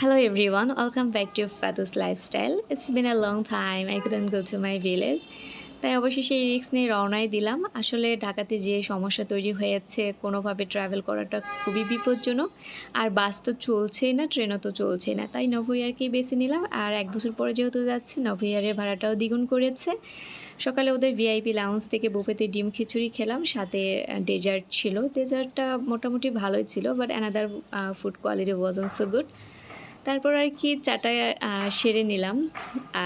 Hello everyone, welcome back to Fatus Lifestyle. It's been a long time. I couldn't go to my village. তাই অবশেষে এই risk নিয়ে রওনায় দিলাম। আসলে ঢাকাতে যে সমস্যা তৈরি হয়েছে কোনোভাবে ট্রাভেল করাটা খুবই বিপজ্জনক। আর বাস তো চলছেই না ট্রেনও তো চলছেই না। তাই নভোয়ারকেই বেছে নিলাম। আর এক বছর পরে যেহেতু যাচ্ছে নভোয়ারের ভাড়াটাও দ্বিগুণ করেছে। সকালে ওদের ভিআইপি লাউন্স থেকে বুফেতে ডিম খিচুড়ি খেলাম। সাথে ডেজার্ট ছিল। ডেজার্টটা মোটামুটি ভালোই ছিল but another food quality wasn't so good তারপর আর কি চাটা সেরে নিলাম।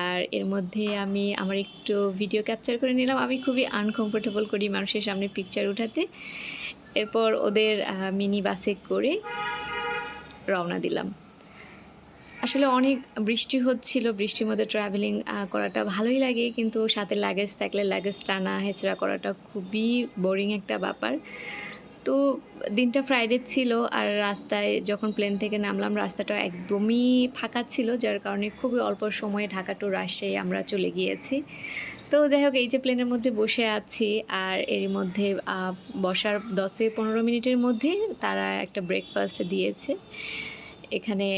আর এর মধ্যে আমি আমার একটু ভিডিও ক্যাপচার করে নিলাম। আমি খুবই আনকমফোর্টেবল করি মানুষের সামনে পিকচার উঠাতে। এরপর ওদের মিনি বাসে করে রওনা দিলাম। আসলে অনেক বৃষ্টি হচ্ছিল, বৃষ্টির মধ্যে ট্রাভেলিং করাটা ভালোই লাগে। কিন্তু সাথে লাগেজ থাকলে লাগেজ টানা, হেঁচড়া করাটা খুবই বোরিং একটা ব্যাপার। তো দিনটা ফ্রাইডে ছিল আর রাস্তায় যখন প্লেন থেকে নামলাম, রাস্তাটা একদমই ফাঁকা ছিল, যার কারণে খুবই অল্প সময়ে ঢাকা টু রাজশাহী আমরা চলে গিয়েছি। তো যাই হোক, এই যে প্লেনের মধ্যে বসে আছি আর এর মধ্যে বসার দশে পনেরো মিনিটের মধ্যে তারা একটা ব্রেকফাস্ট দিয়েছে। এখানে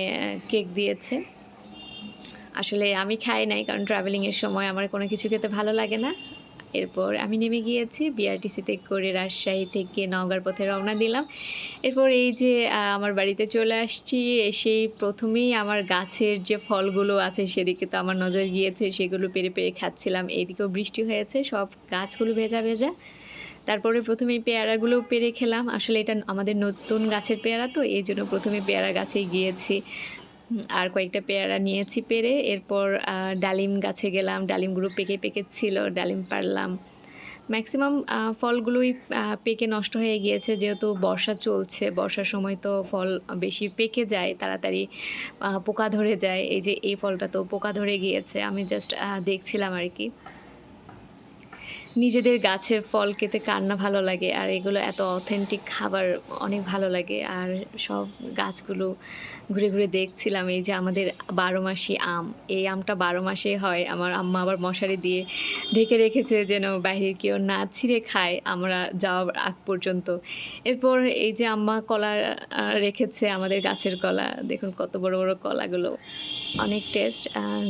কেক দিয়েছে। আসলে আমি খাই নাই, কারণ ট্রাভেলিংয়ের সময় আমার কোনো কিছু খেতে ভালো লাগে না। এরপর আমি নেমে গিয়েছি বিআরটিসিতে করে রাজশাহী থেকে নওগাঁর পথে রওনা দিলাম। এরপর এই যে আমার বাড়িতে চলে আসছি, এসেই প্রথমেই আমার গাছের যে ফলগুলো আছে সেদিকে তো আমার নজর গিয়েছে, সেগুলো পেরে পেরে খাচ্ছিলাম। এইদিকেও বৃষ্টি হয়েছে, সব গাছগুলো ভেজা ভেজা। তারপরে প্রথমে পেয়ারাগুলো পেরে খেলাম। আসলে এটা আমাদের নতুন গাছের পেয়ারা তো, এই জন্য প্রথমে পেয়ারা গাছেই গিয়েছি। আর কয়েকটা পেয়ারা নিয়েছি পেরে। এরপর ডালিম গাছে গেলাম। ডালিমগুলো পেকে পেকে ছিল, ডালিম পারলাম। ম্যাক্সিমাম ফলগুলোই পেকে নষ্ট হয়ে গিয়েছে। যেহেতু বর্ষা চলছে, বর্ষার সময় তো ফল বেশি পেকে যায়, তাড়াতাড়ি পোকা ধরে যায়। এই যে, এই ফলটা তো পোকা ধরে গিয়েছে। আমি জাস্ট দেখছিলাম আর কি। নিজেদের গাছের ফল খেতে কার না ভালো লাগে, আর এগুলো এত অথেন্টিক খাবার অনেক ভালো লাগে। আর সব গাছগুলো ঘুরে ঘুরে দেখছিলাম, এই যে আমাদের বারো মাসি আম, এই আমটা বারো মাসে হয়। আমার আম্মা আবার মশারি দিয়ে ঢেকে রেখেছে যেন বাইরের কেউ না ছিঁড়ে খায়, আমরা যাওয়ার আগ পর্যন্ত। এরপর এই যে আম্মা কলা রেখেছে আমাদের গাছের কলা, দেখুন কত বড় বড় কলাগুলো। অনেক টেস্ট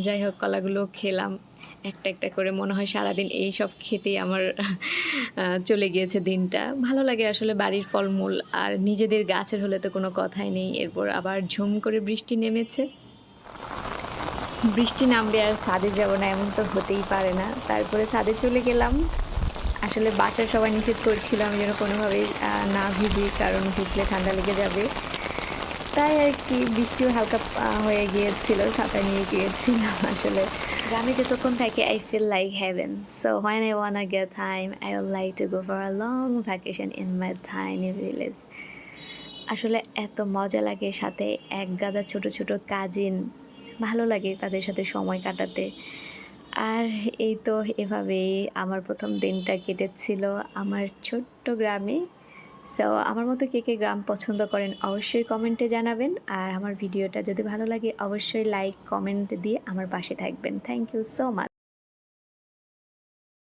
যাই হোক কলাগুলো খেলাম। একটা একটা করে মনে হয় সারাদিন এই সব খেতেই আমার চলে গিয়েছে দিনটা। ভালো লাগে আসলে বাড়ির ফলমূল, আর নিজেদের গাছের হলে তো কোনো কথাই নেই। এরপর আবার ঝুম করে বৃষ্টি নেমেছে। বৃষ্টি নামবে আর ছাদে যাব না, এমন তো হতেই পারে না। তারপরে ছাদে চলে গেলাম। আসলে বাসার সবাই নিষেধ করছিল আমি যেন কোনোভাবেই না ভিজি, কারণ ভিজলে ঠান্ডা লেগে যাবে। তাই আর কি বৃষ্টিও হালকা হয়ে গিয়েছিল, ছাতা নিয়ে গিয়েছিলাম আসলে। গ্রামে যতক্ষণ থাকি I feel like heaven so when I want get time I will like to go for a long vacation in my tiny village আসলে এত মজা লাগে সাথে এক গাদা ছোট ছোট কাজিন। ভালো লাগে তাদের সাথে সময় কাটাতে। আর এই তো এভাবেই আমার প্রথম দিনটা কেটেছিল। আমার ছোট্ট গ্রামে সো আমার মতো কে কে গ্রাম পছন্দ করেন অবশ্যই কমেন্টে জানাবেন। আর আমার ভিডিওটা যদি ভালো লাগে, অবশ্যই লাইক কমেন্ট দিয়ে আমার পাশে থাকবেন। Thank you so much